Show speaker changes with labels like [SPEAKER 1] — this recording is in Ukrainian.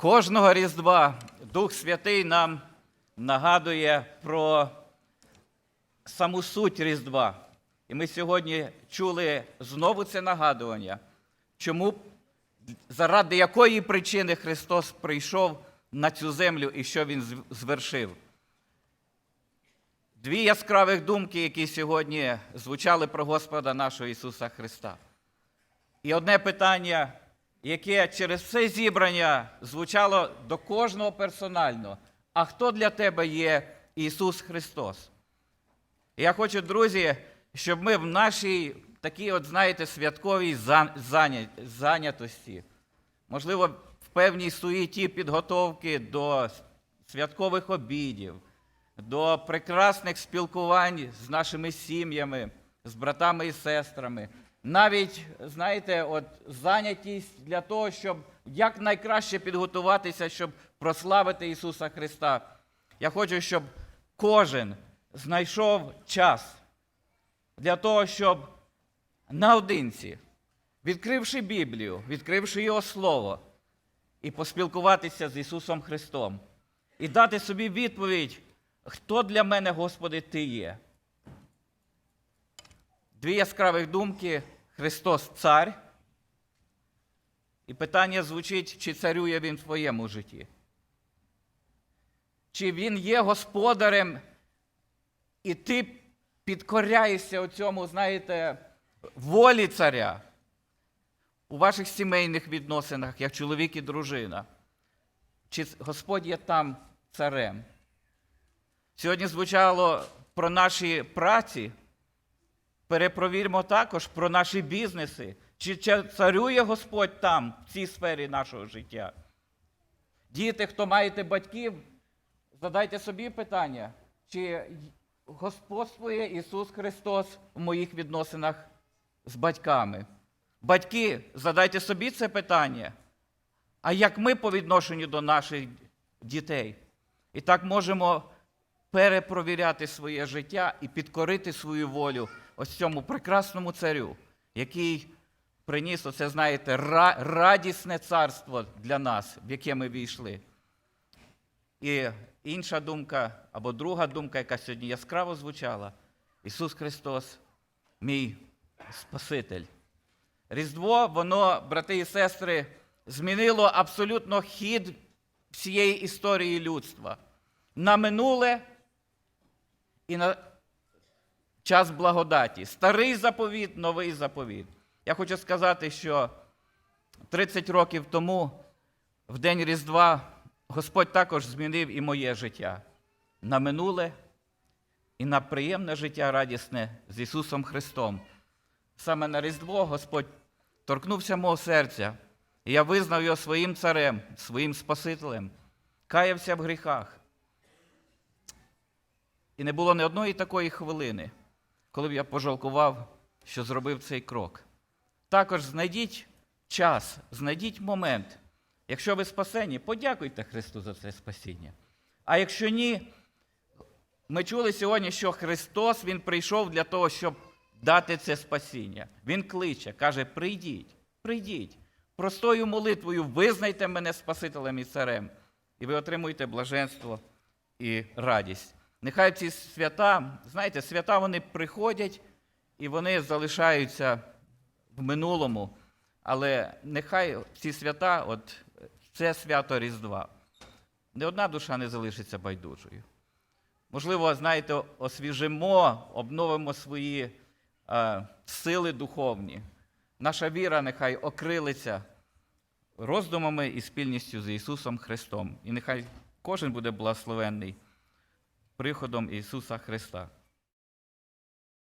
[SPEAKER 1] Кожного Різдва Дух Святий нам нагадує про саму суть Різдва. І ми сьогодні чули знову це нагадування, чому, заради якої причини Христос прийшов на цю землю і що Він звершив. Дві яскравих думки, які сьогодні звучали про Господа нашого Ісуса Христа. І одне питання, яке через все зібрання звучало до кожного персонально. А хто для тебе є Ісус Христос? Я хочу, друзі, щоб ми в нашій такій, от, знаєте, святковій зан- заня- зайнятості, можливо, в певній суєті підготовки до святкових обідів, до прекрасних спілкувань з нашими сім'ями, з братами і сестрами. Навіть, знаєте, от зайнятість для того, щоб якнайкраще підготуватися, щоб прославити Ісуса Христа. Я хочу, щоб кожен знайшов час для того, щоб наодинці, відкривши Біблію, відкривши Його Слово, і поспілкуватися з Ісусом Христом, і дати собі відповідь, хто для мене, Господи, Ти є. Дві яскравих думки Христос цар. І питання звучить, чи царює він в твоєму житті? Чи він є господарем, і ти підкоряєшся цьому, знаєте, волі царя у ваших сімейних відносинах, як чоловік і дружина? Чи Господь є там царем? Сьогодні звучало про наші праці. Перепровіримо також про наші бізнеси. Чи царює Господь там, в цій сфері нашого життя? Діти, хто маєте батьків, задайте собі питання, чи господствує Ісус Христос в моїх відносинах з батьками? Батьки, задайте собі це питання. А як ми по відношенню до наших дітей? І так можемо перепровіряти своє життя і підкорити свою волю ось цьому прекрасному царю, який приніс оце, знаєте, радісне царство для нас, в яке ми війшли. І інша думка, або друга думка, яка сьогодні яскраво звучала: Ісус Христос, мій Спаситель. Різдво, воно, брати і сестри, змінило абсолютно хід всієї історії людства. На минуле і на час благодаті. Старий заповіт, новий заповіт. Я хочу сказати, що 30 років тому, в день Різдва, Господь також змінив і моє життя на минуле і на приємне життя радісне з Ісусом Христом. Саме на Різдво Господь торкнувся мого серця, і я визнав його своїм царем, своїм Спасителем, каявся в гріхах. І не було ні одної такої хвилини, коли б я пожалкував, що зробив цей крок. Також знайдіть час, знайдіть момент. Якщо ви спасені, подякуйте Христу за це спасіння. А якщо ні, ми чули сьогодні, що Христос Він прийшов для того, щоб дати це спасіння. Він кличе, каже: прийдіть, прийдіть. Простою молитвою визнайте мене Спасителем і царем, і ви отримуєте блаженство і радість. Нехай ці свята, знаєте, свята вони приходять і вони залишаються в минулому, але нехай ці свята, от це свято Різдва, не одна душа не залишиться байдужою. Можливо, знаєте, освіжимо, обновимо свої е, сили духовні. Наша віра нехай окрилиться роздумами і спільністю з Ісусом Христом. І нехай кожен буде благословенний приходом Ісуса Христа.